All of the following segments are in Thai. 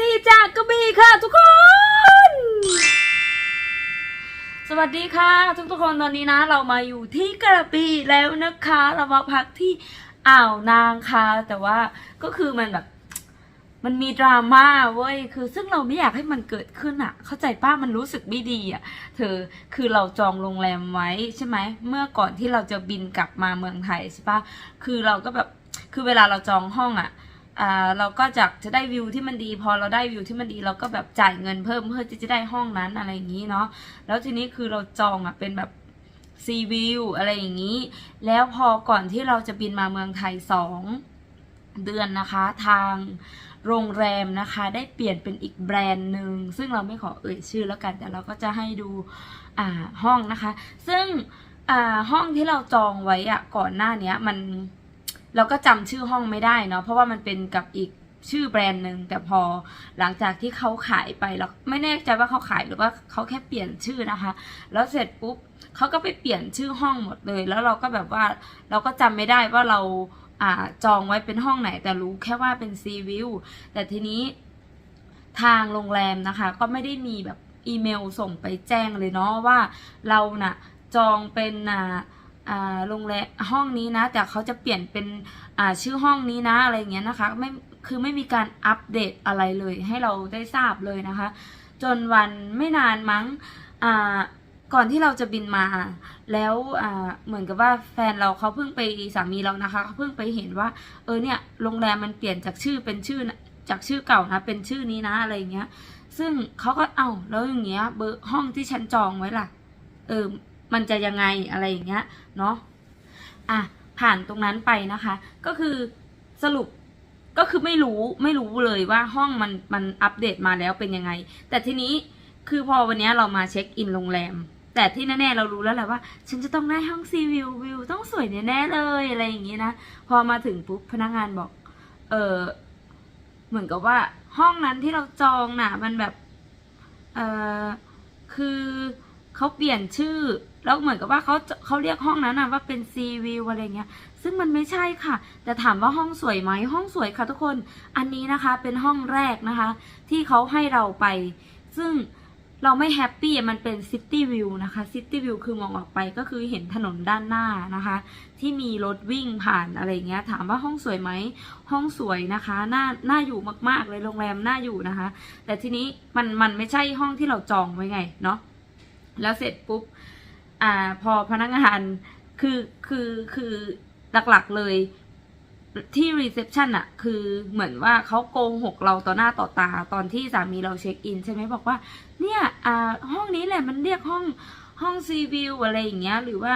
ดีจากกระบี่ค่ะทุกคน สวัสดีค่ะ ทุกทุกๆคนตอนนี้นะ เรามาอยู่ที่กระบี่แล้วนะคะ เรามาพักที่อ่าวนางค่ะ แต่ว่าก็คือมันแบบ มันมีดราม่าเว้ยคือซึ่งเราไม่อยากให้มันเกิดขึ้นอะเข้าใจป้ามันรู้สึกไม่ดีอะเธอคือเราจองโรงแรมไว้ใช่ไหมเมื่อก่อนที่เราจะบินกลับมาเมืองไทยใช่ปะคือเราก็แบบคือเวลาเราจองห้องอะอ่า เราก็จะจะได้วิวที่มันดี พอเราได้วิวที่มันดีเราก็แบบจ่ายเงินเพิ่มเพื่อที่จะได้ห้องนั้นอะไรอย่างนี้เนาะแล้วทีนี้คือเราจองอะเป็นแบบซีวิวอะไรอย่างนี้ แล้วพอก่อนที่เราจะบินมาเมืองไทยสองเดือนนะคะทางโรงแรมนะคะได้เปลี่ยนเป็นอีกแบรนด์หนึ่งซึ่งเราไม่ขอเอ่ยชื่อแล้วกัน แต่เราก็จะให้ดูอ่าห้องนะคะ ซึ่งอ่าห้องที่เราจองไว้อะก่อนหน้านี้มัน เราก็จำชื่อห้องไม่ได้เนาะเพราะว่ามันเป็นกับอีกชื่อแบรนด์หนึ่งแต่พอหลังจากที่เขาขายไปเราไม่แน่ใจว่าเขาขายหรือว่าเขาแค่เปลี่ยนชื่อนะคะ แล้วเสร็จปุ๊บเขาก็ไปเปลี่ยนชื่อห้องหมดเลย แล้วเราก็แบบว่าเราก็จำไม่ได้ว่าเราอ่าจองไว้เป็นห้องไหน แต่รู้แค่ว่าเป็นซีวิวแต่ทีนี้ทางโรงแรมนะคะ ก็ไม่ได้มีแบบอีเมลส่งไปแจ้งเลยเนาะว่าเราน่ะจองเป็นอ่า โรงแรมห้องนี้นะ แต่เขาจะเปลี่ยนเป็นชื่อห้องนี้นะอะไรอย่างเงี้ยนะคะไม่คือไม่มีการอัปเดตอะไรเลยให้เราได้ทราบเลยนะคะ จนวันไม่นานมั้งก่อนที่เราจะบินมา แล้วเหมือนกับว่าแฟนเราเขาเพิ่งไปสามีเรานะคะเขาเพิ่งไปเห็นว่า เออเนี่ยโรงแรมมันเปลี่ยนจากชื่อเป็นชื่อจากชื่อเก่านะเป็นชื่อนี้นะอะไรอย่างเงี้ย ซึ่งเขาก็เอ้าแล้วอย่างเงี้ยเบอร์ห้องที่ฉันจองไว้ล่ะ เออ มันจะยังไงอะไรอย่างเงี้ยเนาะอะผ่านตรงนั้นไปนะคะ ก็คือสรุปก็คือไม่รู้ไม่รู้เลยว่าห้องมันมันอัปเดตมาแล้วเป็นยังไง แต่ทีนี้คือพอวันนี้เรามาเช็คอินโรงแรม แต่ที่แน่ๆเรารู้แล้วแหละว่า ฉันจะต้องได้ห้องซีวิววิวต้องสวยแน่ๆเลยอะไรอย่างงี้นะ พอมาถึงปุ๊บพนักงานบอก เออเหมือนกับว่าห้องนั้นที่เราจองน่ะ มันแบบ เออคือเขาเปลี่ยนชื่อ แล้วเหมือนกับว่าเขาเขาเรียกห้องนั้นนะว่าเป็นซีวิวอะไรเงี้ย ซึ่งมันไม่ใช่ค่ะ แต่ถามว่าห้องสวยไหมห้องสวยค่ะทุกคน อันนี้นะคะเป็นห้องแรกนะคะ ที่เขาให้เราไป ซึ่งเราไม่แฮปปี้มันเป็นซิตี้วิวนะคะซิตี้วิวคือมองออกไปก็คือเห็นถนนด้านหน้านะคะ ที่มีรถวิ่งผ่านอะไรเงี้ย ถามว่าห้องสวยไหมห้องสวยนะคะน่าน่าอยู่มากๆเลยโรงแรมน่าอยู่นะคะ แต่ทีนี้มันมันไม่ใช่ห้องที่เราจองไว้ไงเนาะแล้วเสร็จปุ๊บ อ่าพอพนักงานคือคือคือหลักๆเลยที่รีเซพชันอะคือเหมือนว่าเขาโกหกเราต่อหน้าต่อตาตอนที่สามีเราเช็คอินใช่ไหมบอกว่า เนี่ยอ่าห้องนี้แหละมันเรียกห้องห้องซีวิวอะไรอย่างเงี้ย หรือว่า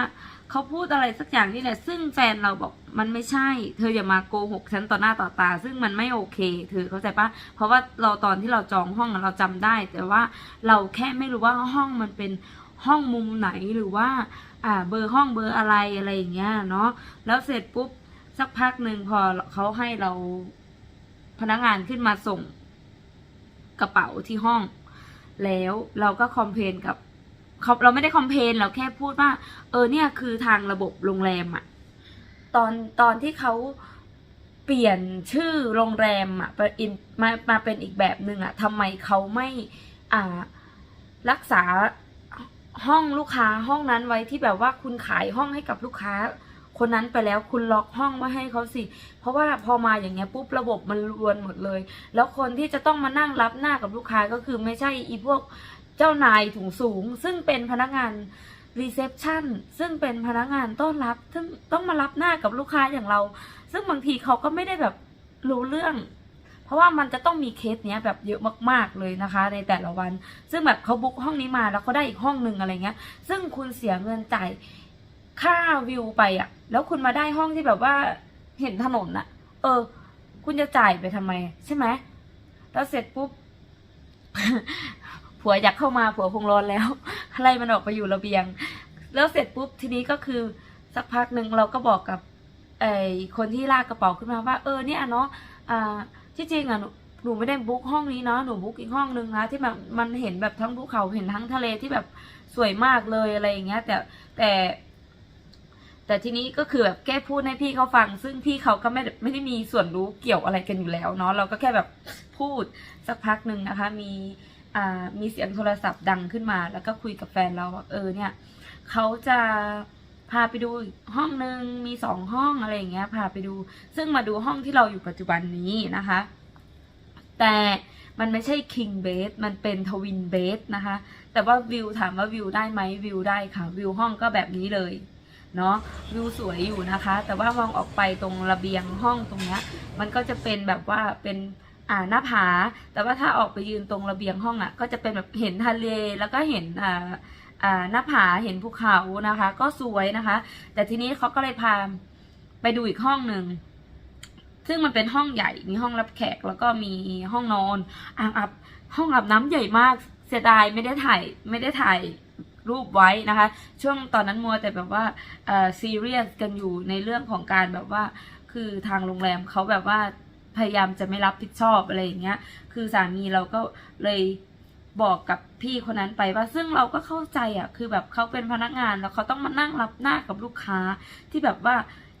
เขาพูดอะไรสักอย่างนี่แหละ ซึ่งแฟนเราบอกมันไม่ใช่ เธออย่ามาโกหกฉันต่อหน้าต่อตา ซึ่งมันไม่โอเค เธอเข้าใจปะเพราะว่าเราตอนที่เราจองห้องเราจำได้ แต่ว่าเราแค่ไม่รู้ว่าห้องมันเป็น ห้องมุมไหนหรือว่าอ่าเบอร์ห้องเบอร์อะไรอะไรอย่างเงี้ยเนาะแล้วเสร็จปุ๊บสักพักหนึ่งพอเขาให้เราพนักงานขึ้นมาส่งกระเป๋าที่ห้อง แล้วเราก็คอมเพลนกับเขาเราไม่ได้คอมเพลนเราแค่พูดว่า เออเนี่ยคือทางระบบโรงแรมอะตอนตอนที่เขาเปลี่ยนชื่อโรงแรมอะไปอินมามาเป็นอีกแบบหนึ่งอะทำไมเขาไม่อ่ารักษา ห้องลูกค้าห้องนั้นไว้ที่แบบว่าคุณขายห้องให้กับลูกค้า คนนั้นไปแล้วคุณล็อกห้องไว้ให้เขาสิ เพราะว่าพอมาอย่างเงี้ยปุ๊บระบบมันรวนหมดเลย แล้วคนที่จะต้องมานั่งรับหน้ากับลูกค้าก็คือไม่ใช่อีพวกเจ้านายถุงสูง ซึ่งเป็นพนักงานรีเซพชันซึ่งเป็นพนักงานต้อนรับซึ่งต้องมารับหน้ากับลูกค้าอย่างเรา ซึ่งบางทีเขาก็ไม่ได้แบบรู้เรื่อง ราะว่ามันจะต้องมีเคสเนี้ยแบบเยอะมากๆเลยนะคะในแต่ละวัน ซึ่งแบบเขาบุ๊กห้องนี้มาแล้วเขาได้อีกห้องหนึ่งอะไรเงี้ย ซึ่งคุณเสียเงินจ่ายค่าวิวไปอะแล้วคุณมาได้ห้องที่แบบว่าเห็นถนนอะเออ คุณจะจ่ายไปทำไม ใช่ไหมแล้วเสร็จปุ๊บผัวอยากเข้ามาผัวคงร้อนแล้วอะไล่มันออกไปอยู่ระเบียง แล้วเสร็จปุ๊บทีนี้ก็คือสักพักหนึ่งเราก็บอกกับไอ้คนที่ลากกระเป๋าขึ้นมาว่า เออเนี่ยเนาะอ่า ที่จริงอะหนูหนูไม่ได้บุ๊กห้องนี้เนาะหนูบุ๊กอีกห้องนึงนะที่แบบมันเห็นแบบทั้งภูเขาเห็นทั้งทะเลที่แบบสวยมากเลยอะไรอย่างเงี้ย แต่แต่ แต่ทีนี้ก็คือแบบแก้พูดให้พี่เขาฟัง ซึ่งพี่เขาก็ไม่ได้ไม่ได้มีส่วนรู้เกี่ยวอะไรกันอยู่แล้วเนาะเราก็แค่แบบพูดสักพักหนึ่งนะคะ มีอ่ามีเสียงโทรศัพท์ดังขึ้นมา แล้วก็คุยกับแฟนเราว่าเออเนี่ยเขาจะ พาไปดูห้องหนึ่งมีสองห้องอะไรอย่างเงี้ย พาไปดู ซึ่งมาดูห้องที่เราอยู่ปัจจุบันนี้นะคะ แต่มันไม่ใช่ king bed มันเป็น twin bed นะคะ แต่ว่าวิวถามว่าวิวได้ไหมวิวได้ค่ะ วิวห้องก็แบบนี้เลยเนาะวิวสวยอยู่นะคะ แต่ว่ามองออกไปตรงระเบียงห้องตรงเนี้ย มันก็จะเป็นแบบว่าเป็นอ่าหน้าผา แต่ว่าถ้าออกไปยืนตรงระเบียงห้องอะ่ะ ก็จะเป็นแบบเห็นทะเลแล้วก็เห็นอ่า หน้าผาเห็นภูเขานะคะ ก็สวยนะคะ แต่ทีนี้เขาก็เลยพาไปดูอีกห้องหนึ่งซึ่งมันเป็นห้องใหญ่มีห้องรับแขกแล้วก็มีห้องนอนอ่างอาบห้องอาบน้ำใหญ่มากเสียดายไม่ได้ถ่ายไม่ได้ถ่ายรูปไว้นะคะ ช่วงตอนนั้นมัวแต่แบบว่าเอ่อซีเรียสกันอยู่ในเรื่องของการแบบว่าคือทางโรงแรมเขาแบบว่าพยายามจะไม่รับผิดชอบอะไรอย่างเงี้ย คือสามีเราก็เลย บอกกับพี่คนนั้นไปว่าซึ่งเราก็เข้าใจอะคือแบบเขาเป็นพนักงานแล้วเขาต้องมานั่งรับหน้ากับลูกค้าที่แบบว่า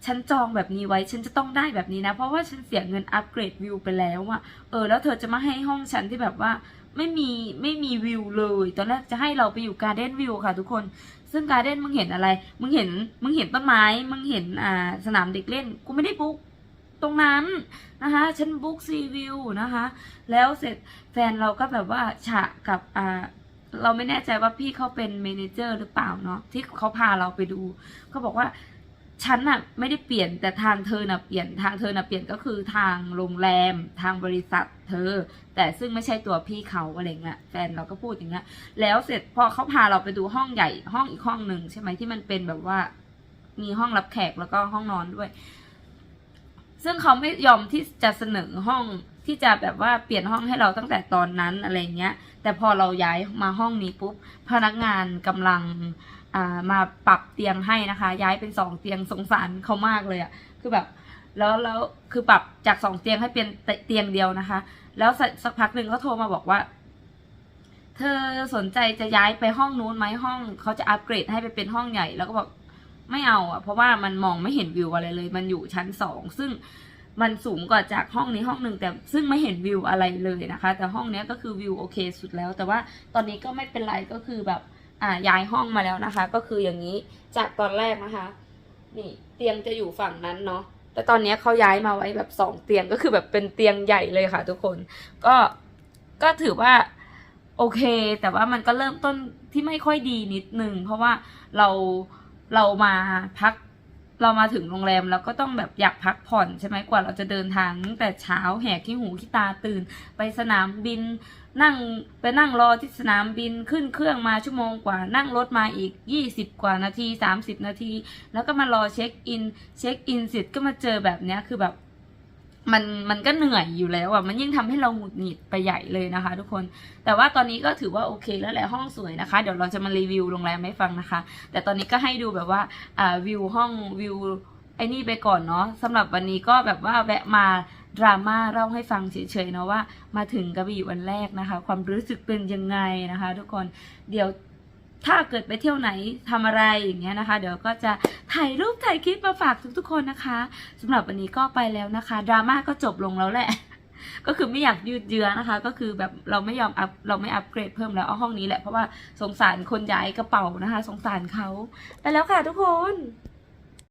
ฉันจองแบบนี้ไว้ฉันจะต้องได้แบบนี้นะ เพราะว่าฉันเสียเงินอัปเกรดวิวไปแล้วอะเออแล้วเธอจะมาให้ห้องฉันที่แบบว่าไม่มีไม่มีวิวเลย ตอนแรกจะให้เราไปอยู่การ์เด้นวิวค่ะทุกคน ซึ่งการ์เด้นมึงเห็นอะไร มึงเห็นมึงเห็นต้นไม้ มึงเห็นอ่าสนามเด็กเล่น กูไม่ได้บุ๊ก ตรงนั้นนะคะฉันบุ๊กซีวิวนะคะ แล้วเสร็จแฟนเราก็แบบว่าฉะกับอ่าเราไม่แน่ใจว่าพี่เขาเป็นเมนเจอร์หรือเปล่าเนาะที่เขาพาเราไปดูเขาบอกว่าฉันน่ะไม่ได้เปลี่ยนแต่ทางเธอน่ะเปลี่ยนทางเธอน่ะเปลี่ยนก็คือทางโรงแรมทางบริษัทเธอ แต่ซึ่งไม่ใช่ตัวพี่เขาอะไรเงี้ยแฟนเราก็พูดอย่างเงี้ยแล้วเสร็จพอเขาพาเราไปดูห้องใหญ่ห้องอีกห้องหนึ่งใช่ไหมที่มันเป็นแบบว่า มีห้องรับแขกแล้วก็ห้องนอนด้วย ซึ่งเขาไม่ยอมที่จะเสนอห้องที่จะแบบว่าเปลี่ยนห้องให้เราตั้งแต่ตอนนั้นอะไรเงี้ย แต่พอเราย้ายมาห้องนี้ปุ๊บ พนักงานกำลังมาปรับเตียงให้นะคะ ย้ายเป็นสองเตียงสงสารเขามากเลยอะคือแบบแล้วแล้วคือปรับจากสองเตียงให้เป็นเตียงเดียวนะคะ แล้วสักสักพักหนึ่งเขาโทรมาบอกว่า เธอสนใจจะย้ายไปห้องนู้นไหมห้องเขาจะอัปเกรดให้ไปเป็นห้องใหญ่ แล้วก็บอก ไม่เอาอะ เพราะว่ามันมองไม่เห็นวิวอะไรเลย มันอยู่ชั้นสองซึ่งมันสูงกว่าจากห้องนี้ห้องหนึ่งแต่ซึ่งไม่เห็นวิวอะไรเลยนะคะ แต่ห้องนี้ก็คือวิวโอเคสุดแล้ว แต่ว่าตอนนี้ก็ไม่เป็นไรก็คือแบบอ่าย้ายห้องมาแล้วนะคะ ก็คืออย่างนี้จากตอนแรกนะคะ นี่เตียงจะอยู่ฝั่งนั้นเนาะแต่ตอนนี้เขาย้ายมาไว้แบบสองเตียงก็คือแบบเป็นเตียงใหญ่เลยค่ะ ทุกคนก็ก็ถือว่าโอเค แต่ว่ามันก็เริ่มต้นที่ไม่ค่อยดีนิดนึงเพราะว่าเรา เรามาพักเรามาถึงโรงแรมแล้วก็ต้องแบบอยากพักผ่อนใช่ไหมกว่าเราจะเดินทางแต่เช้าแหกที่หูที่ตาตื่น ไปสนามบิน นั่งไปนั่งรอที่สนามบินขึ้นเครื่องมาชั่วโมงกว่า นั่งรถมาอีก 20 กว่านาที 30 นาที แล้วก็มารอเช็คอิน เช็คอินเสร็จก็มาเจอแบบเนี้ยคือแบบ มันมันก็เหนื่อยอยู่แล้วอะมันยิ่งทำให้เราหงุดหงิดไปใหญ่เลยนะคะ ทุกคน แต่ว่าตอนนี้ก็ถือว่าโอเคแล้วแหละห้องสวยนะคะ เดี๋ยวเราจะมารีวิวโรงแรมให้ฟังนะคะ แต่ตอนนี้ก็ให้ดูแบบว่าอ่าวิวห้องวิวไอ้นี่ไปก่อนเนาะสำหรับวันนี้ก็แบบว่าแวะมาดราม่าเล่าให้ฟังเฉยๆเนาะว่า มาถึงกระบี่วันแรกนะคะ ความรู้สึกเป็นยังไงนะคะ ทุกคนเดี๋ยว ถ้าเกิดไปเที่ยวไหนทำอะไรอย่างเงี้ยนะคะ เดี๋ยวก็จะถ่ายรูปถ่ายคลิปมาฝากทุกๆคนนะคะสำหรับวันนี้ก็ไปแล้วนะคะดราม่าก็จบลงแล้วแหละ ก็คือไม่อยากยืดเยื้อนะคะ ก็คือแบบเราไม่ยอมอัพเราไม่อัปเกรดเพิ่มแล้วเอาห้องนี้แหละเพราะว่าสงสารคนย้ายกระเป๋านะคะ สงสารเขาไปแล้วค่ะทุกคน